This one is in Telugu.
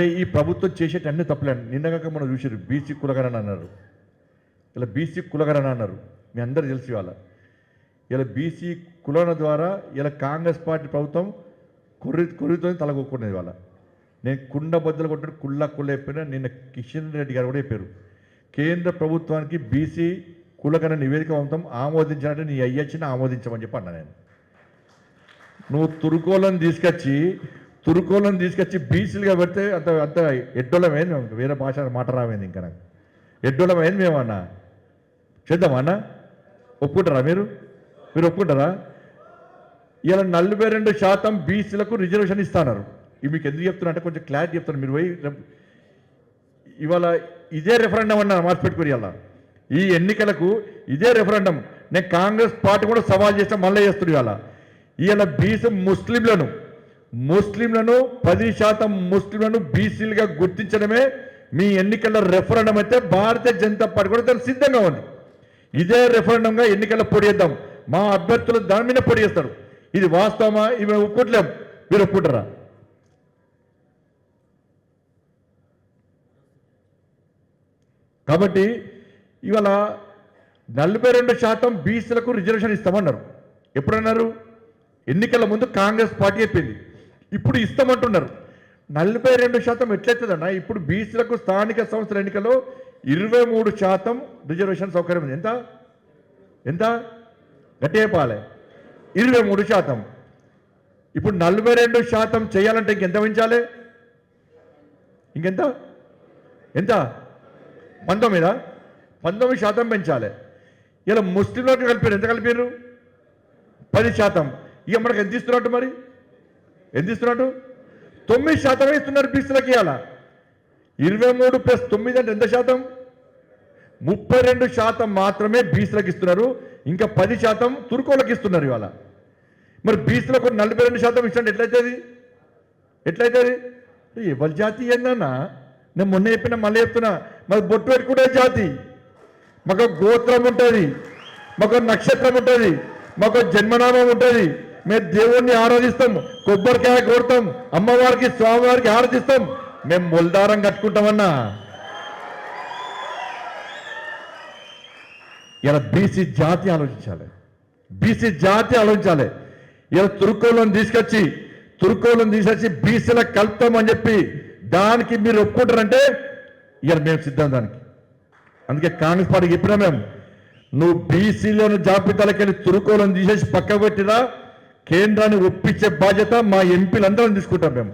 అంటే ఈ ప్రభుత్వం చేసేటి అన్ని తప్పులేండి. నిన్నగాక మనం చూసారు బీసీ కులగరని అన్నారు. ఇలా బీసీ కులగరని అన్నారు. మీ అందరు తెలిసి వాళ్ళ ఇలా బీసీ కులన ద్వారా ఇలా కాంగ్రెస్ పార్టీ ప్రభుత్వం కొర్రి కొర్రితో తలగొక్కునేది వాళ్ళ నేను కుండ బద్దలు కొట్టడం కుళ్ళ కుళ్ళ చెప్పిన నిన్న కిషన్ రెడ్డి గారు కూడా చెప్పారు. కేంద్ర ప్రభుత్వానికి బీసీ కులగన నివేదిక పంపం ఆమోదించాలంటే నీ అయ్యచ్చిన ఆమోదించమని చెప్పి అన్నా నేను. నువ్వు తురుకోలను తీసుకొచ్చి తురుకోలను తీసుకొచ్చి బీసీలుగా పెడితే అంత అంత ఎడ్డోళమైంది మేము? వేరే భాష మాట రామైంది ఇంకా నాకు. ఎడ్డోళమైంది మేమన్నా చేద్దామన్నా అన్న? ఒప్పుకుంటారా మీరు? మీరు ఒప్పుకుంటారా? ఇలా నలభై రెండు శాతం బీసీలకు రిజర్వేషన్ ఇస్తున్నారు. ఇవి మీకు ఎందుకు చెప్తున్నా అంటే కొంచెం క్లారిటీ చెప్తాను. మీరు పోయి ఇవాళ ఇదే రెఫరెండం అన్నారు మార్చిపెట్టుకుని ఇవాళ. ఈ ఎన్నికలకు ఇదే రెఫరెండం నేను కాంగ్రెస్ పార్టీ కూడా సవాల్ చేస్తే మళ్ళీ చేస్తుంది ఇవాళ. ఇవాళ బీసీ ముస్లింలను ముస్లింలను పది శాతం ముస్లింలను బీసీలుగా గుర్తించడమే మీ ఎన్నికల రెఫరెండం అయితే భారతీయ జనతా పార్టీ కూడా దానికి సిద్ధంగా ఉంది. ఇదే రెఫరెండంగా ఎన్నికల్లో పొడిద్దాం మా అభ్యర్థులు దాని మీద పొడియేస్తారు ఇది వాస్తవమా? ఇవి ఒప్పుకోట్లేం మీరు ఒప్పుకుంటారా? కాబట్టి ఇవాళ నలభై రెండు శాతం బీసీలకు రిజర్వేషన్ ఇస్తామన్నారు. ఎప్పుడన్నారు? ఎన్నికల ముందు కాంగ్రెస్ పార్టీ చెప్పింది. ఇప్పుడు ఇస్తామంటున్నారు. నలభై రెండు శాతం ఎట్లయితుందన్న ఇప్పుడు బీసీలకు స్థానిక సంస్థల ఎన్నికల్లో ఇరవై మూడు శాతం రిజర్వేషన్ సౌకర్యం ఉంది. ఎంత? ఎంత? గట్టేపాలే ఇరవై మూడు శాతం. ఇప్పుడు నలభై రెండు శాతం చేయాలంటే ఇంకెంత పెంచాలి ఇంకెంత? ఎంత? పంతొమ్మిదా? పంతొమ్మిది శాతం పెంచాలి. ఇలా ముస్లింలకు కలిపారు ఎంత కలిపారు పది శాతం. ఇక మనకు ఎంత ఇస్తున్నట్టు మరి? ఎంత ఇస్తున్నాడు తొమ్మిది శాతమే ఇస్తున్నారు బీసీలకి ఇవాళ. ఇరవై మూడు ప్లస్ తొమ్మిది అంటే ఎంత శాతం? ముప్పై రెండు శాతం మాత్రమే బీసీలకు ఇస్తున్నారు. ఇంకా పది శాతం తుర్కోళ్ళకి ఇస్తున్నారు ఇవాళ. మరి బీసీలకు నలభై రెండు శాతం ఇచ్చినట్టు ఎట్లయితుంది? ఎట్లయితుంది? ఎవరి జాతి ఏందన్నా? నేను మొన్న చెప్పిన మళ్ళీ చెప్తున్నా. మాకు బొట్టు పెట్టుకునే జాతి. మాకు గోత్రం ఉంటుంది. మాకు నక్షత్రం ఉంటుంది. మాకు జన్మనామం ఉంటుంది. మేము దేవుణ్ణి ఆరాధిస్తాం కొబ్బరికాయ కొడతాం అమ్మవారికి స్వామివారికి ఆరాధిస్తాం. మేము ముల్దారం కట్టుకుంటామన్నా. ఇలా బీసీ జాతి ఆలోచించాలి. బీసీ జాతి ఆలోచించాలి. ఇలా తురుకోలను తీసుకొచ్చి తురుకోలను తీసుకొచ్చి బీసీలకు కలుపుతామని చెప్పి దానికి మీరు ఒప్పుకుంటారంటే ఇలా మేము సిద్ధం దానికి. అందుకే కాంగ్రెస్ పార్టీకి చెప్పినా మేము నువ్వు బీసీలను జాబితాలకెళ్ళి తురుకోలను తీసేసి పక్క పెట్టినా కేంద్రాన్ని ఒప్పించే బాధ్యత మా ఎంపీలందరం తీసుకుంటాం మేము.